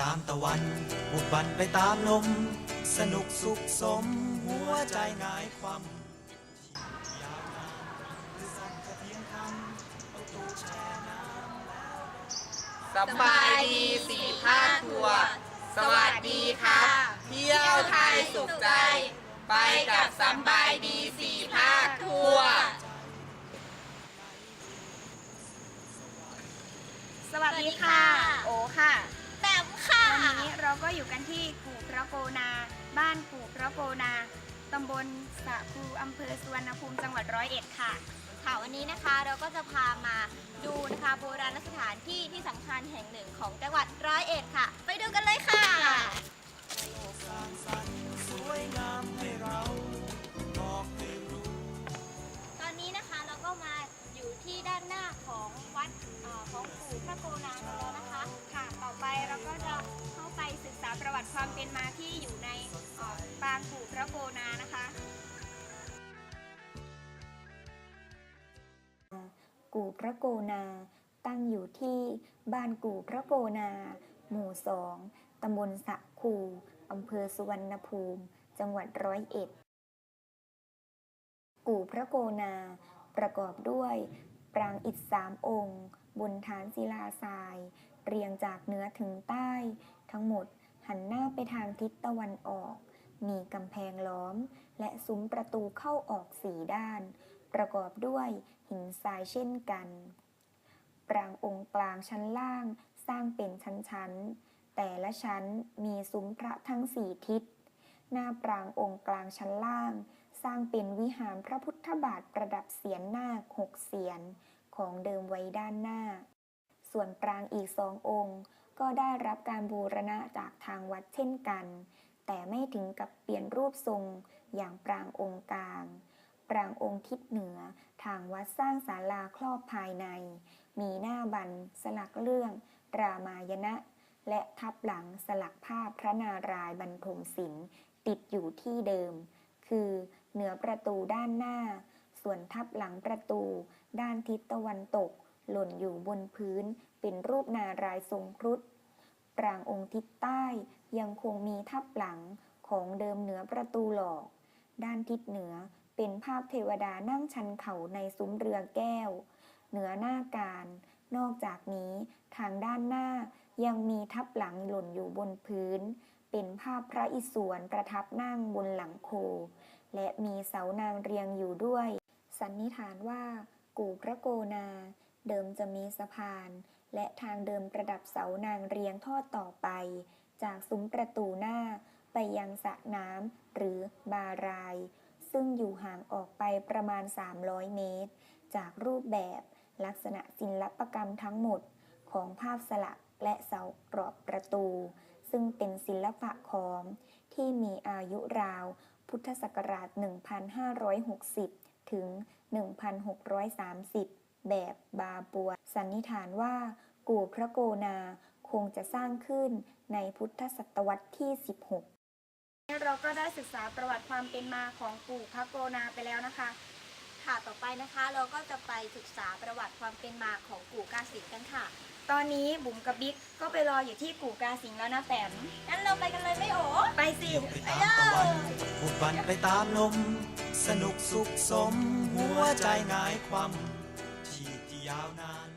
ตามตะวันบุกบันไปตามลม สนุกสุขสม หัวใจหงายความยาวนานหรือสั้นแค่เพียงคำเอาตู้แช่น้ำแล้ว สบายดีสี่ภาคทัวร์สวัสดีครับเที่ยวไทยสุขใจ ไปกับสบายดีสี่ภาคทัวร์สวัสดีค่ะ โอค่ะแบมค่ะวันนี้ เราก็อยู่กันที่กู่พระโกนา บ้านกู่พระโกนาตำบลสะคูอำเภอสุวรรณภูมิจังหวัดร้อยเอ็ดค่ะ ค่ะวันนี้นะคะเราก็จะพามาดูนะคะโบราณสถานที่ที่สำคัญแห่งหนึ่งของจังหวัดร้อยเอ็ดค่ะ ไปดูกันเลยค่ะตอนนี้นะคะเราก็มาอยู่ที่ด้านหน้าของวัดเอ่อของปู่พระโกนากันแล้วนะคะ ค่ะ ต่อไปเราก็จะ ไปศึกษาประวัติความเป็นมาที่อยู่ในออปางกู่พระโกนานะคะกู่พระโกนา ตั้งอยู่ที่บ้านกู่พระโกนา หมู่สองตำบลสะคูอำเภอสุวรรณภูมิ จังหวัดร้อยเอ็ด กู่พระโกนา ประกอบด้วย ปรางอิฐสามองค์ บนฐานศิลาทราย เรียงจากเหนือถึงใต้ ทั้งหมดหันหน้าไปทางทิศตะวันออก มีกำแพงล้อม และซุ้มประตูเข้าออกสี่ด้าน ประกอบด้วยหินทรายเช่นกัน ปรางองค์กลางชั้นล่างสร้างเป็นชั้นๆ แต่ละชั้นมีซุ้มพระทั้งสี่ทิศ หน้าปรางองค์กลางชั้นล่าง สร้างเป็นวิหารพระพุทธบาทประดับเสียนนาคหกเสียนของเดิมไว้ด้านหน้า ส่วนปรางอีกสององค์ ก็ได้รับการบูรณะจากทางวัดเช่นกัน แต่ไม่ถึงกับเปลี่ยนรูปทรงอย่างปรางองค์กลาง ปรางองค์ทิศเหนือ ทางวัดสร้างศาลาครอบภายใน มีหน้าบันสลักเรื่อง รามายณะ และทับหลังสลักภาพพระนารายณ์บรรทมศิลป์ติดอยู่ที่เดิม คือเหนือประตูด้านหน้า ส่วนทับหลังประตู ด้านทิศตะวันตก หล่นอยู่บนพื้นเป็นรูปนารายทรงครุฑปรางองค์ทิศใต้ยังคงมีทับหลังของเดิมเหนือประตูหลอก ด้านทิศเหนือเป็นภาพเทวดานั่งชันเข่าในซุ้มเรือแก้ว เหนือหน้าการ นอกจากนี้ทางด้านหน้ายังมีทับหลังหล่นอยู่บนพื้น เป็นภาพพระอิศวรประทับนั่งบนหลังโค และมีเสานางเรียงอยู่ด้วย สันนิษฐานว่ากู่พระโกนา เดิมจะมีสะพาน และทางเดิมประดับเสานางเรียงทอดต่อไป จากซุ้มประตูหน้า ไปยังสระน้ำหรือบาราย ซึ่งอยู่ห่างออกไปประมาณ 300 เมตร จากรูปแบบลักษณะศิลปกรรมทั้งหมดของภาพสลักและเสากรอบประตู ซึ่งเป็นศิลปะขอม ที่มีอายุราว พุทธศักราช 1560 ถึง 1630 แบบบาปัว สันนิษฐานว่า กู่พระโกนาคงจะสร้างขึ้นในพุทธศตวรรษที่ 16 เราก็ได้ศึกษาประวัติความเป็นมาของกู่พระโกนาไปแล้วนะคะ ค่ะต่อไปนะคะเราก็จะไปศึกษาประวัติความเป็นมาของกู่กาสิงกันค่ะ ตอนนี้บุ๋มกับบิ๊กก็ไปรออยู่ที่กู่กาสิงแล้วนะแปมงั้นเราไปกันเลยไหม่โอไปสิไปตามตะวันบุกบันไปตามลมสนุกสุขสม หัวใจหงายความที่ที่ ยาวนาน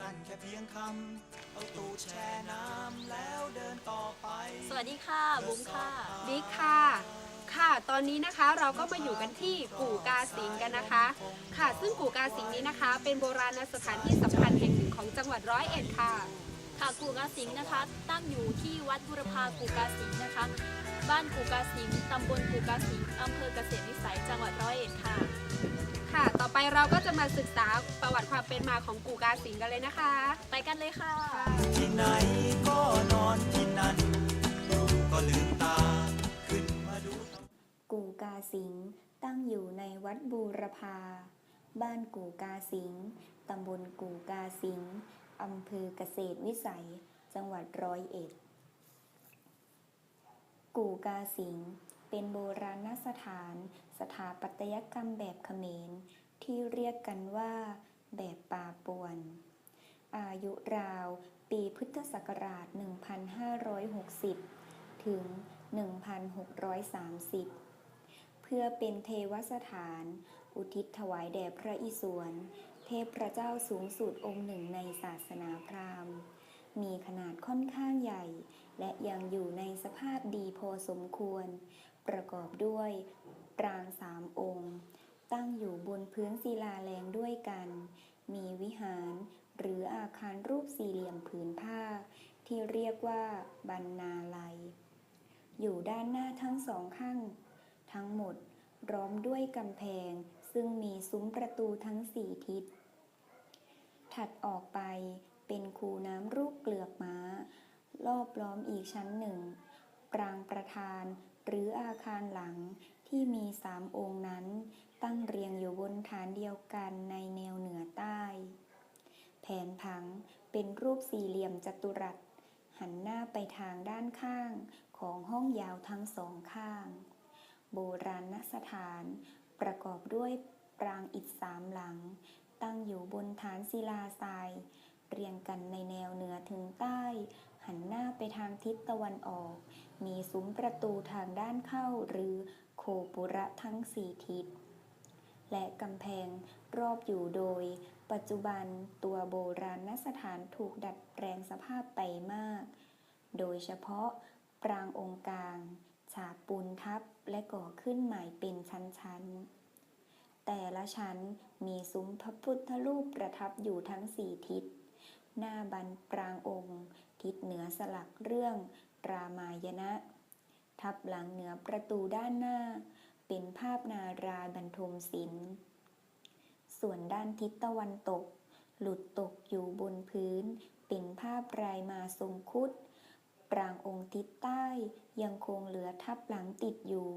สั้นแค่เพียงคำเอาตู้แช่น้ำแล้วเดินต่อไป สวัสดีค่ะ บุ๋มค่ะ บิ๊กค่ะ ค่ะ ตอนนี้นะคะเราก็มาอยู่กันที่กู่กาสิงกันนะคะ ค่ะ ซึ่งกู่กาสิงนี้นะคะ เป็นโบราณสถานที่สำคัญแห่งหนึ่งของจังหวัดร้อยเอ็ดค่ะ ค่ะกูกาสิงห์นะคะ ตั้งอยู่ที่วัดบุรพากูกาสิงห์นะคะ บ้านกูกาสิงห์ตำบลกูกาสิงห์อำเภอเกษตรวิสัยจังหวัดร้อยเอ็ดค่ะค่ะต่อ ไปเราก็จะมาศึกษาประวัติความเป็นมาของกู่กาสิงกันเลยนะคะ ไปกันเลยค่ะ ที่ไหนก็นอนที่นั่นอยู่ก็ลืมตาขึ้นมาดูกู่กาสิงตั้งอยู่ในวัดบูรพา บ้านกู่กาสิงตำบลกู่กาสิงอำเภอเกษตรวิสัย จังหวัดร้อยเอ็ด กู่กาสิงเป็นโบราณสถาน สถาปัตยกรรมแบบเขมร ที่เรียกกันว่า แบบป่าปวน อายุราว ปีพุทธศักราช 1560 ถึง 1630 เพื่อเป็นเทวสถาน อุทิศถวายแด่พระอิศวร เทพพระเจ้าสูงสุดองค์หนึ่งในศาสนาพราหมณ์ มีขนาดค่อนข้างใหญ่ และยังอยู่ในสภาพดีพอสมควร ประกอบด้วยปรางสามองค์ ตั้งอยู่บนพื้นศิลาแรงด้วยกัน มีวิหาร หรืออาคารรูปสี่เหลี่ยมผืนผ้า ที่เรียกว่าบรรณาลัย อยู่ด้านหน้าทั้งสองข้าง ทั้งหมดล้อมด้วยกำแพง ซึ่งมีซุ้มประตูทั้งสี่ทิศ ถัดออกไปเป็นคูน้ำรูปเกลือกม้า รอบล้อมอีกชั้นหนึ่ง ปรางประธานหรืออาคารหลังที่มีสามองค์นั้น ตั้งเรียงอยู่บนฐานเดียวกันในแนวเหนือใต้ แผนผังเป็นรูปสี่เหลี่ยมจัตุรัส หันหน้าไปทางด้านข้างของห้องยาวทั้งสองข้าง โบราณสถานประกอบด้วยปรางอิฐสามหลัง ตั้งอยู่บนฐานศิลาทราย เรียงกันในแนวเหนือถึงใต้ หันหน้าไปทางทิศตะวันออก มีซุ้มประตูทางด้านเข้าหรือโคปุระทั้งสี่ทิศ และกำแพงรอบอยู่โดย ปัจจุบันตัวโบราณสถานถูกดัดแปลงสภาพไปมาก โดยเฉพาะปรางองค์กลาง ฉาบปูนทับและก่อขึ้นใหม่เป็นชั้นๆ แต่ละชั้นมีซุ้มพระพุทธรูปประทับอยู่ทั้งสี่ทิศ หน้าบันปรางองค์ ทิศเหนือสลักเรื่องรามายณะ ทับหลังเหนือประตูด้านหน้า เป็นภาพนาราบรรทมศิลป์ ส่วนด้านทิศตะวันตก หลุดตกอยู่บนพื้น เป็นภาพรายมาทรงคุดปรางองค์ทิศใต้ยังคงเหลือทับหลังติดอยู่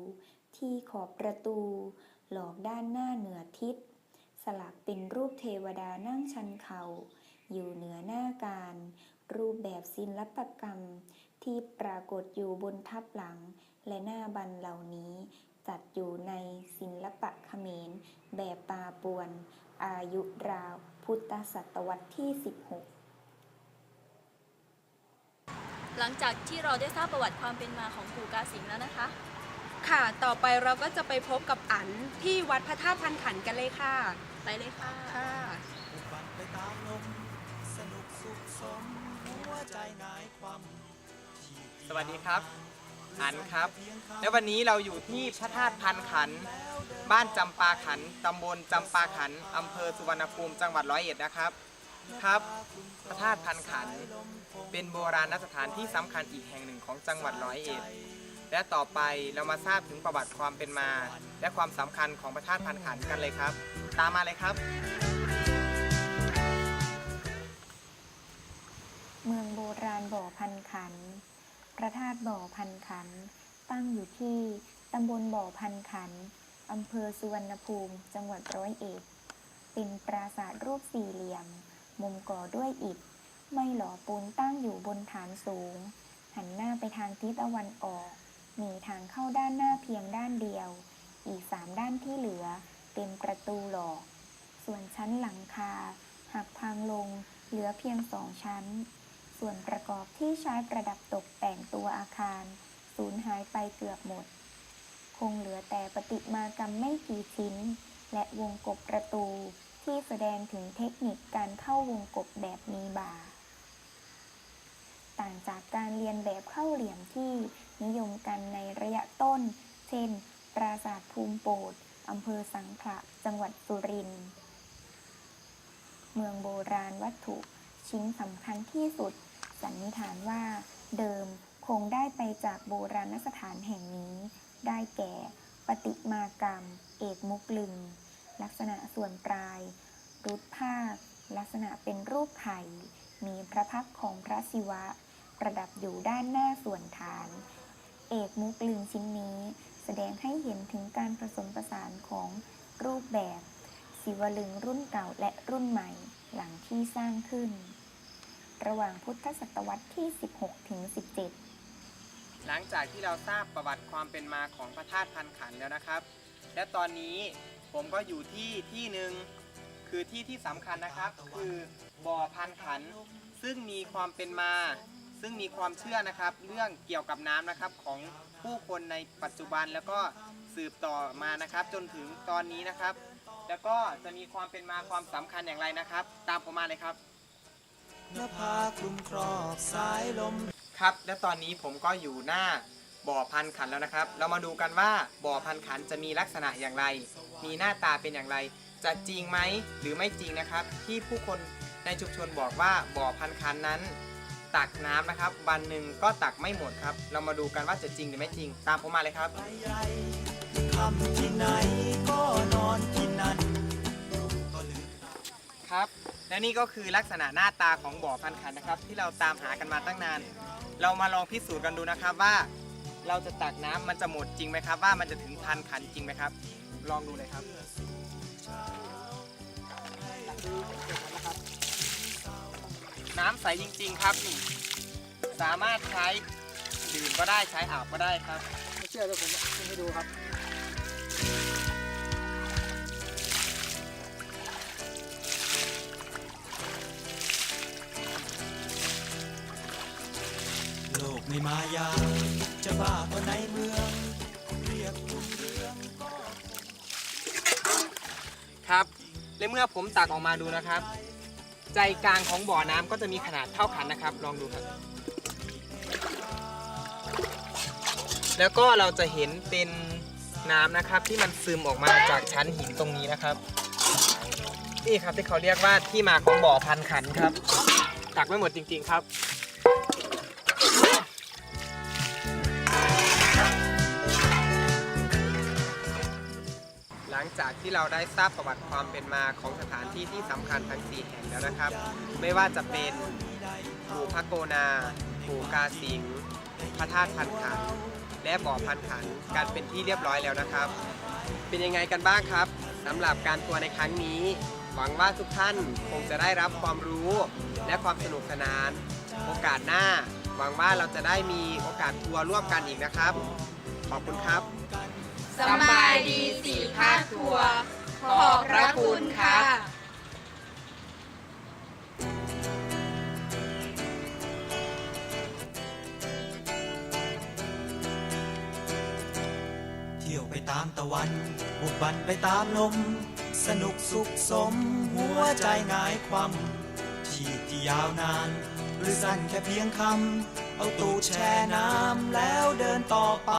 ที่ขอบประตู หลอกด้านหน้าเหนือทิศ สลักเป็นรูปเทวดานั่งชันเข่าอยู่เหนือหน้าการ รูปแบบศิลปกรรม ที่ปรากฏอยู่บนทับหลัง และหน้าบันเหล่านี้ จัดอยู่ในศิลปะเขมร แบบปาปวน อายุราว พุทธศตวรรษที่ 16หลังจากที่เราได้ทราบประวัติความเป็นมาของกูกาสิงแล้วนะคะ ค่ะ ต่อไปเราก็จะไปพบกับอันที่วัดพระธาตุพันขันกันเลยค่ะ ไปเลยค่ะ ค่ะบุกบันไปตามลมสนุกสุขสมหัวใจหงายความที่สวัสดีครับ อันครับ และวันนี้เราอยู่ที่พระธาตุพันขัน บ้านจำปาขันตำบลจำปาขันอำเภอสุวรรณภูมิจังหวัดร้อยเอ็ดนะครับครับ พระธาตุพันขัน เป็นโบราณสถานที่สำคัญอีกแห่งหนึ่งของจังหวัดร้อยเอ็ดและต่อไปเรามาทราบถึงประวัติความเป็นมา และความสำคัญของพระธาตุพันขันกันเลยครับ ตามมาเลยครับ เมืองโบราณบ่อพันขัน พระธาตุบ่อพันขัน ตั้งอยู่ที่ตำบลบ่อพันขันอำเภอสุวรรณภูมิ จังหวัดร้อยเอ็ด เป็นปราสาทรูปสี่เหลี่ยม มุมก่อด้วยอิฐ ไม่หล่อปูนตั้งอยู่บนฐานสูง หันหน้าไปทางทิศตะวันออก มีทางเข้าด้านหน้าเพียงด้านเดียว อีกสามด้านที่เหลือ เป็นประตูหลอก ส่วนชั้นหลังคา หักพังลง เหลือเพียงสองชั้น ส่วนประกอบที่ใช้ประดับตกแต่งตัวอาคาร สูญหายไปเกือบหมด คงเหลือแต่ประติมากรรมไม่กี่ชิ้น และวงกบประตูที่แสดงถึงเทคนิคการเข้าวงกบแบบมีบา ต่างจากการเรียนแบบเข้าเหลี่ยมที่นิยมกันในระยะต้น เช่น ปราสาทภูมิโปดอำเภอสังขละจังหวัดสุรินทร์ เมืองโบราณวัตถุชิ้นสำคัญที่สุด สันนิษฐานว่า เดิมคงได้ไปจากโบราณสถานแห่งนี้ ได้แก่ ปฏิมากรรม เอกมุกลึง ลักษณะส่วนปลาย รุดภาค ลักษณะเป็นรูปไข่มีพระพักของพระศิวะ ประดับอยู่ด้านหน้าส่วนฐาน เอกมุกลึงชิ้นนี้ แสดงให้เห็นถึงการผสมผสานของรูปแบบ ศิวลึงรุ่นเก่าและรุ่นใหม่หลังที่สร้างขึ้น ระหว่างพุทธศตวรรษที่ 16 ถึง 17 หลังจากที่เราทราบประวัติความเป็นมาของพระธาตุพันขันแล้วนะครับ และตอนนี้ผมก็อยู่ที่ที่หนึ่งคือที่ที่สำคัญนะครับ คือบ่อพันขัน ซึ่งมีความเป็นมา ซึ่งมีความเชื่อนะครับ เรื่องเกี่ยวกับน้ำนะครับของผู้คนในปัจจุบันแล้วก็สืบต่อมานะครับ จนถึงตอนนี้นะครับ แล้วก็จะมีความเป็นมาความสำคัญอย่างไรนะครับ ตามผมมาเลยครับ นภาคลุมครอบสายลม ครับ และตอนนี้ผมก็อยู่หน้าบ่อพันขันแล้วนะครับ เรามาดูกันว่าบ่อพันขันจะมีลักษณะอย่างไร มีหน้าตาเป็นอย่างไร จะจริงไหมหรือไม่จริงนะครับ ที่ผู้คนในชุมชนบอกว่าบ่อพันขันนั้น ตักน้ำนะครับ วันหนึ่งก็ตักไม่หมดครับ เรามาดูกันว่าจะจริงหรือไม่จริง ตามผมมาเลยครับ ไปใหญ่คำที่ไหนก็ และนี่ก็คือลักษณะหน้าตาของบ่อพันขันนะครับ ที่เราตามหากันมาตั้งนาน เรามาลองพิสูจน์กันดูนะครับว่า เราจะตักน้ำมันจะหมดจริงไหมครับ ว่ามันจะถึงพันขันจริงไหมครับ ลองดูเลยครับน้ำใสจริง ๆ ครับนี่สามารถใช้ดื่มก็ได้ใช้อาบก็ได้ครับ ไม่เชื่อเลยผมให้ดูครับ ไม่มายา จะบ้าก็ในเมือง เรียกคุณเรื่องก็ครับและเมื่อผมตักออกมาดูนะครับ ใจกลางของบ่อน้ำก็จะมีขนาดเท่าขันนะครับ ลองดูครับ แล้วก็เราจะเห็นเป็นน้ำนะครับ ที่มันซึมออกมาจากชั้นหินตรงนี้นะครับ นี่ครับที่เขาเรียกว่าที่มาของบ่อพันขันครับ ตักไม่หมดจริง ๆ ครับ จากที่เราได้ทราบประวัติความเป็นมาของสถานที่ที่สำคัญทั้ง 4 แห่งแล้วนะครับ ไม่ว่าจะเป็นปู่พระโกนา ปู่กาสิงห์พระธาตุพันขันและบ่อพันขันกันเป็นที่เรียบร้อยแล้วนะครับ เป็นยังไงกันบ้างครับสำหรับการทัวร์ในครั้งนี้ หวังว่าทุกท่านคงจะได้รับความรู้ และความสนุกสนาน โอกาสหน้า หวังว่าเราจะได้มีโอกาสทัวร์ร่วมกันอีกนะครับ ขอบคุณครับ สบายดีสี่ภาคทัวร์ขอบพระคุณครับเที่ยวไปตามตะวันบุกบันไปตามลม สนุกสุขสมหัวใจหงายความที่ที่ยาวนาน หรือสั้นแค่เพียงคำ เอาตูแช่น้ำแล้วเดินต่อไป